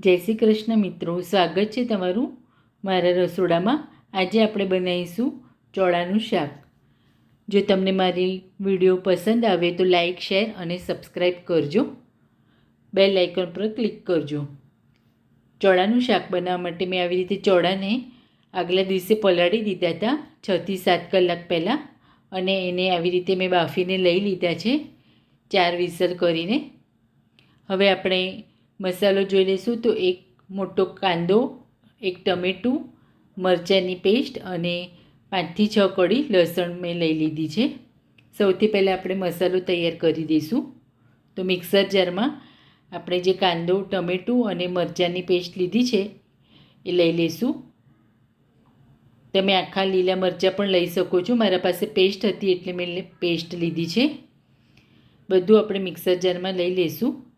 જય શ્રી કૃષ્ણ મિત્રો, સ્વાગત છે તમારું મારા રસોડામાં. આજે આપણે બનાવીશું ચોળાનું શાક. જો તમને મારી વીડિયો પસંદ આવે તો લાઇક શેર અને સબસ્ક્રાઈબ કરજો. બેલ આઇકન પર ક્લિક કરજો. ચોળાનું શાક બનાવવા માટે મેં આવી રીતે ચોળાને આગલા દિવસે પલાળી દીધા હતા છથી સાત કલાક પહેલાં. અને એને આવી રીતે મેં બાફીને લઈ લીધા છે, ચાર વિસલ કરીને. હવે આપણે મસાલો જોઈ લઈશું તો એક મોટો કાંદો, એક ટમેટું, મરચાંની પેસ્ટ અને પાંચથી છ કળી લસણ મેં લઈ લીધી છે. સૌથી પહેલાં આપણે મસાલો તૈયાર કરી દઈશું. તો મિક્સર જારમાં આપણે જે કાંદો, ટમેટું અને મરચાંની પેસ્ટ લીધી છે એ લઈ લઈશું. તમે આખા લીલા મરચાં પણ લઈ શકો છો. મારા પાસે પેસ્ટ હતી એટલે મેં પેસ્ટ લીધી છે. બધું આપણે મિક્સર જારમાં લઈ લઈશું.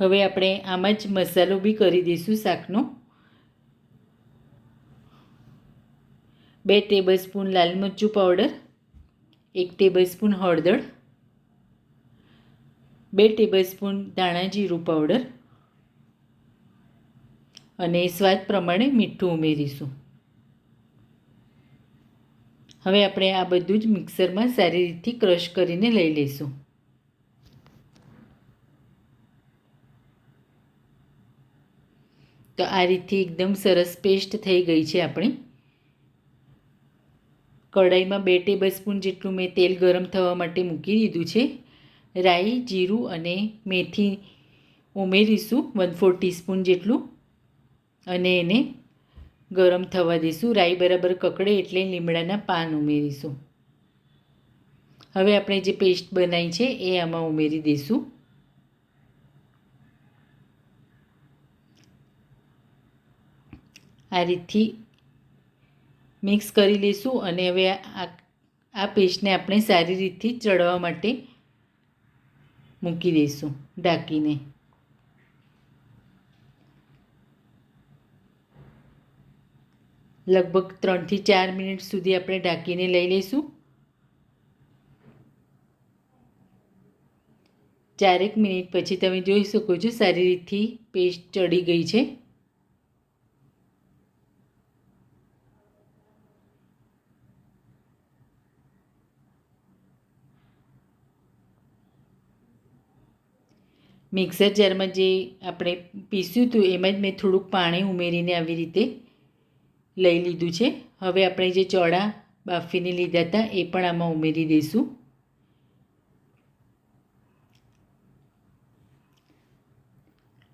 હવે આપણે આમાં જ મસાલો બી કરી દઈશું શાકનો. બે ટેબલ સ્પૂન લાલ મરચું પાવડર એક ટેબલ સ્પૂન હળદર, બે ટેબલ સ્પૂન ધાણા જીરું પાવડર અને સ્વાદ પ્રમાણે મીઠું ઉમેરીશું. હવે આપણે આ બધું જ મિક્સરમાં સારી રીતથી ક્રશ કરીને લઈ લઈશું. તો આ રીતથી એકદમ સરસ પેસ્ટ થઈ ગઈ છે આપણી. કઢાઈમાં બે ટેબલ સ્પૂન જેટલું મેં તેલ ગરમ થવા માટે મૂકી દીધું છે. રાઈ, જીરું અને મેથી ઉમેરીશું, વન ફોર ટીસ્પૂન જેટલું. અને એને ગરમ થવા દઈશું. રાઈ બરાબર કકડે એટલે લીમડાના પાન ઉમેરીશું. હવે આપણે જે પેસ્ટ બનાવી છે એ આમાં ઉમેરી દઈશું. આ રીતથી મિક્સ કરી લઈશું અને હવે આ આ પેસ્ટને આપણે સારી રીતથી ચડવા માટે મૂકી દઈશું ઢાંકીને. લગભગ ત્રણથી ચાર મિનિટ સુધી આપણે ઢાંકીને લઈ લઈશું. ચારેક મિનિટ પછી તમે જોઈ શકો છો સારી રીતથી પેસ્ટ ચડી ગઈ છે. મિક્સર જારમાં જે આપણે પીસ્યું હતું, એમાં જ મેં થોડુંક પાણી ઉમેરીને આવી રીતે લઈ લીધું છે. હવે આપણે જે ચોળા બાફીને લીધા હતા, એ પણ આમાં ઉમેરી દઈશું.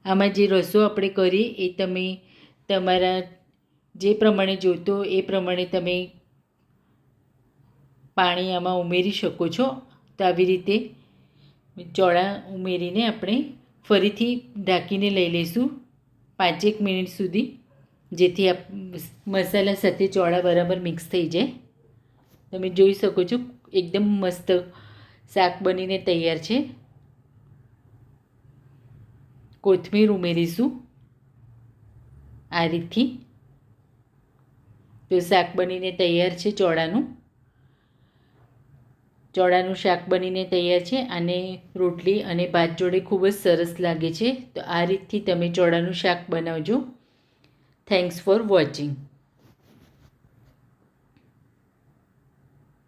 આમાં જે રસો આપણે કરીએ, એ તમે તમારા જે પ્રમાણે જોઈતો એ પ્રમાણે તમે પાણી આમાં ઉમેરી શકો છો. તો આવી રીતે ચોળા ઉમેરીને આપણે ફરીથી ઢાંકીને લઈ લઈશું પાંચેક મિનિટ સુધી, જેથી આ મસાલા સાથે ચોળા બરાબર મિક્સ થઈ જાય. તમે જોઈ શકો છો, એકદમ મસ્ત શાક બનીને તૈયાર છે. કોથમીર ઉમેરીશું આ રીતથી. તો શાક બનીને તૈયાર છે ચોળાનું. ચોળાનું શાક બનીને તૈયાર છે અને રોટલી અને ભાત જોડે ખૂબ જ સરસ લાગે છે. તો આ રીતથી તમે ચોળાનું શાક બનાવજો. Thanks for watching